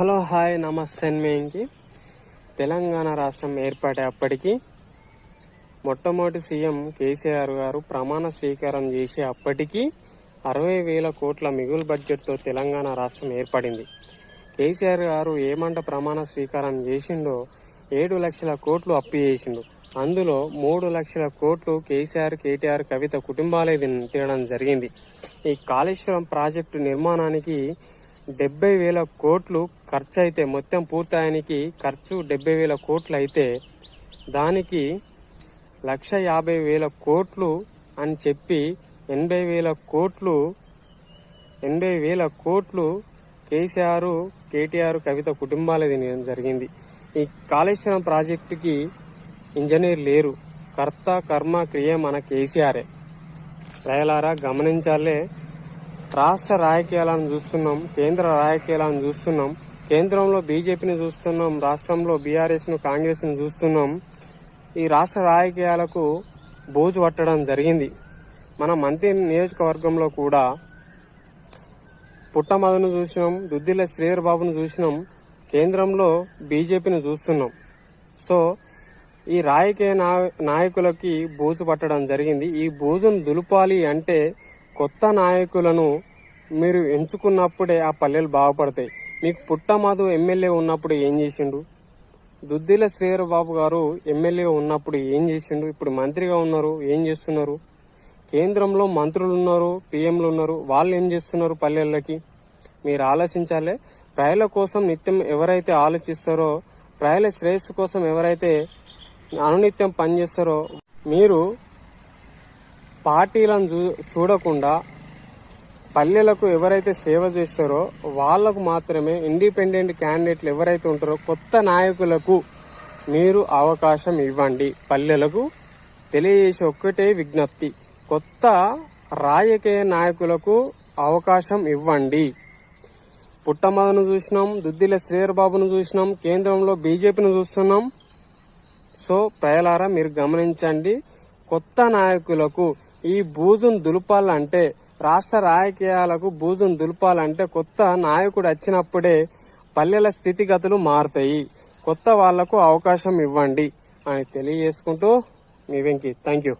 Hello hi నమస్తే మేంకి. తెలంగాణ రాష్ట్రం ఏర్పడే అప్పటికి మొట్టమొదటి సీఎం కేసీఆర్ గారు ప్రమాణ స్వీకారం చేసే అప్పటికి అరవై వేల కోట్ల మిగులు బడ్జెట్తో తెలంగాణ రాష్ట్రం ఏర్పడింది. కేసీఆర్ గారు ఏమంట ప్రమాణ స్వీకారం చేసిండో ఏడు లక్షల కోట్లు అప్పు చేసిండు. అందులో మూడు లక్షల కోట్లు కేసీఆర్ కేటీఆర్ కవిత కుటుంబాలే తినడం జరిగింది. ఈ కాళేశ్వరం ప్రాజెక్టు నిర్మాణానికి డెబ్బై వేల కోట్లు ఖర్చు అయితే మొత్తం పూర్తయానికి ఖర్చు డెబ్బై వేల కోట్లు అయితే దానికి లక్ష యాభై వేల కోట్లు అని చెప్పి ఎనభై వేల కోట్లు ఎనభై వేల కోట్లు కేసీఆర్ కేటీఆర్ కవిత కుటుంబాలు తినడం జరిగింది. ఈ కాళేశ్వరం ప్రాజెక్టుకి ఇంజనీర్ లేరు. కర్త కర్మ క్రియ మన కేసీఆరే. ప్రజలారా గమనించాలే. రాష్ట్ర రాజకీయాలను చూస్తున్నాం కేంద్ర రాజకీయాలను చూస్తున్నాం కేంద్రంలో బీజేపీని చూస్తున్నాం రాష్ట్రంలో బీఆర్ఎస్ను కాంగ్రెస్ను చూస్తున్నాం. ఈ రాష్ట్ర రాజకీయాలకు బోజు పట్టడం జరిగింది. మన మంత్రి నియోజకవర్గంలో కూడా పుట్టమదను చూసినాం దుద్దిల శ్రీధర్ బాబును చూసినాం కేంద్రంలో బీజేపీని చూస్తున్నాం. సో ఈ రాజకీయ నా- నాయకులకి బోజు పట్టడం జరిగింది. ఈ బోజును దులుపాలి అంటే కొత్త నాయకులను మీరు ఎంచుకున్నప్పుడే ఆ పల్లెలు బాగుపడతాయి. మీకు పుట్టమధు ఎమ్మెల్యే ఉన్నప్పుడు ఏం చేసిండు? దుద్దిల శ్రీహర బాబు గారు ఎమ్మెల్యే ఉన్నప్పుడు ఏం చేసిండు? ఇప్పుడు మంత్రిగా ఉన్నారు ఏం చేస్తున్నారు? కేంద్రంలో మంత్రులు ఉన్నారు పిఎంలు ఉన్నారు వాళ్ళు ఏం చేస్తున్నారు పల్లెళ్ళకి మీరు ఆలోచించాలి. ప్రజల కోసం నిత్యం ఎవరైతే ఆలోచిస్తారో ప్రజల శ్రేయస్సు కోసం ఎవరైతే అనునిత్యం పనిచేస్తారో మీరు పార్టీలను చూ చూడకుండా పల్లెలకు ఎవరైతే సేవ చేస్తారో వాళ్ళకు మాత్రమే ఇండిపెండెంట్ క్యాండిడేట్లు ఎవరైతే ఉంటారో కొత్త నాయకులకు మీరు అవకాశం ఇవ్వండి. పల్లెలకు తెలియజేసే ఒక్కటే విజ్ఞప్తి. కొత్త రాజకీయ నాయకులకు అవకాశం ఇవ్వండి. పుట్టమదను చూసినాం దుద్దిల శ్రీధర్ బాబును చూసినాం కేంద్రంలో బీజేపీని చూస్తున్నాం. సో ప్రజలారా మీరు గమనించండి కొత్త నాయకులకు ఈ బూజును దులపాలంటే రాష్ట్ర రాజకీయాలకు బూజును దులపాలంటే కొత్త నాయకుడు వచ్చినప్పుడే పల్లెల స్థితిగతులు మారుతాయి. కొత్త వాళ్ళకు అవకాశం ఇవ్వండి అని తెలియజేసుకుంటూ మీ వెంకి. Thank you